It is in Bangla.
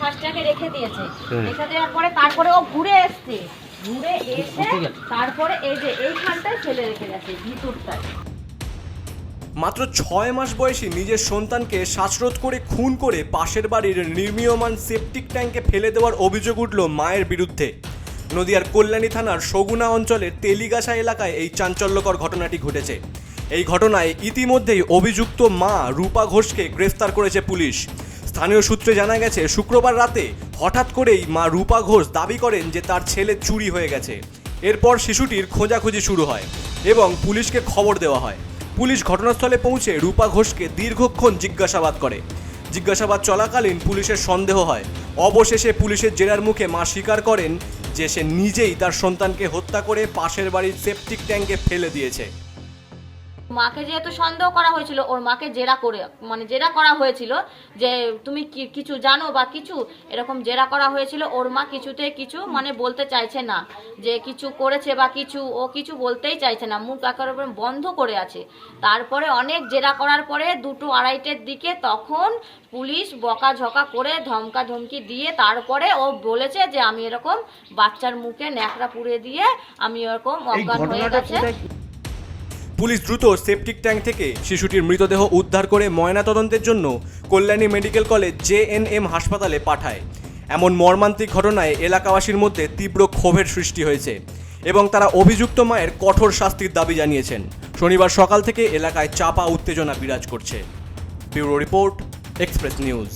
ফার্স্টটাকে রেখে দিয়েছে। রেখে দেওয়ার পরে তারপরে ও ঘুরে এসছে। ঘুরে এসে তারপরে এই যে এইখানটায় ফেলে রেখে গেছে ভিতরটায়। মাত্র ছয় মাস বয়সী নিজের সন্তানকে শ্বাসরোধ করে খুন করে পাশের বাড়ির নির্মীয়মান সেপটিক ট্যাঙ্কে ফেলে দেওয়ার অভিযোগ উঠল মায়ের বিরুদ্ধে। নদিয়ার কল্যাণী থানার সগুনা অঞ্চলের তেলিগাছা এলাকায় এই চাঞ্চল্যকর ঘটনাটি ঘটেছে। এই ঘটনায় ইতিমধ্যেই অভিযুক্ত মা রূপা ঘোষকে গ্রেফতার করেছে পুলিশ। স্থানীয় সূত্রে জানা গেছে, শুক্রবার রাতে হঠাৎ করেই মা রূপা ঘোষ দাবি করেন যে তার ছেলে চুরি হয়ে গেছে। এরপর শিশুটির খোঁজাখুঁজি শুরু হয় এবং পুলিশকে খবর দেওয়া হয়। পুলিশ ঘটনাস্থলে পৌঁছে রূপা ঘোষকে দীর্ঘক্ষণ জিজ্ঞাসাবাদ করে। জিজ্ঞাসাবাদ চলাকালীন পুলিশের সন্দেহ হয়। অবশেষে পুলিশের জেরার মুখে মা স্বীকার করেন যে সে নিজেই তার সন্তানকে হত্যা করে পাশের বাড়ির সেপটিক ট্যাঙ্কে ফেলে দিয়েছে। মাকে যেহেতু সন্দেহ করা হয়েছিল ওর মাকে জেরা করে মানে জেরা করা হয়েছিল যে তুমি কি কিছু জানো বা কিছু? এরকম জেরা করা হয়েছিল ওর মা কিছুতে কিছু মানে বলতে চাইছে না যে কিছু করেছে বা কিছু ও কিছু বলতেই চাইছে না। মুখ একেবারে বন্ধ করে আছে। তারপরে অনেক জেরা করার পরে দুটো আড়াইটের দিকে তখন পুলিশ বকাঝকা করে ধমকা ধমকি দিয়ে তারপরে ও বলেছে যে আমি এরকম বাচ্চার মুখে ন্যাকড়া পুড়ে দিয়ে আমি এরকম অজ্ঞান হয়ে গেছে। পুলিশ দ্রুত সেপটিক ট্যাঙ্ক থেকে শিশুটির মৃতদেহ উদ্ধার করে ময়নাতদন্তের জন্য কল্যাণী মেডিকেল কলেজ জেএনএম হাসপাতালে পাঠায়। এমন মর্মান্তিক ঘটনায় এলাকাবাসীর মধ্যে তীব্র ক্ষোভের সৃষ্টি হয়েছে এবং তারা অভিযুক্ত মায়ের কঠোর শাস্তির দাবি জানিয়েছেন। শনিবার সকাল থেকে এলাকায় চাপা উত্তেজনা বিরাজ করছে। Bureau report, express news.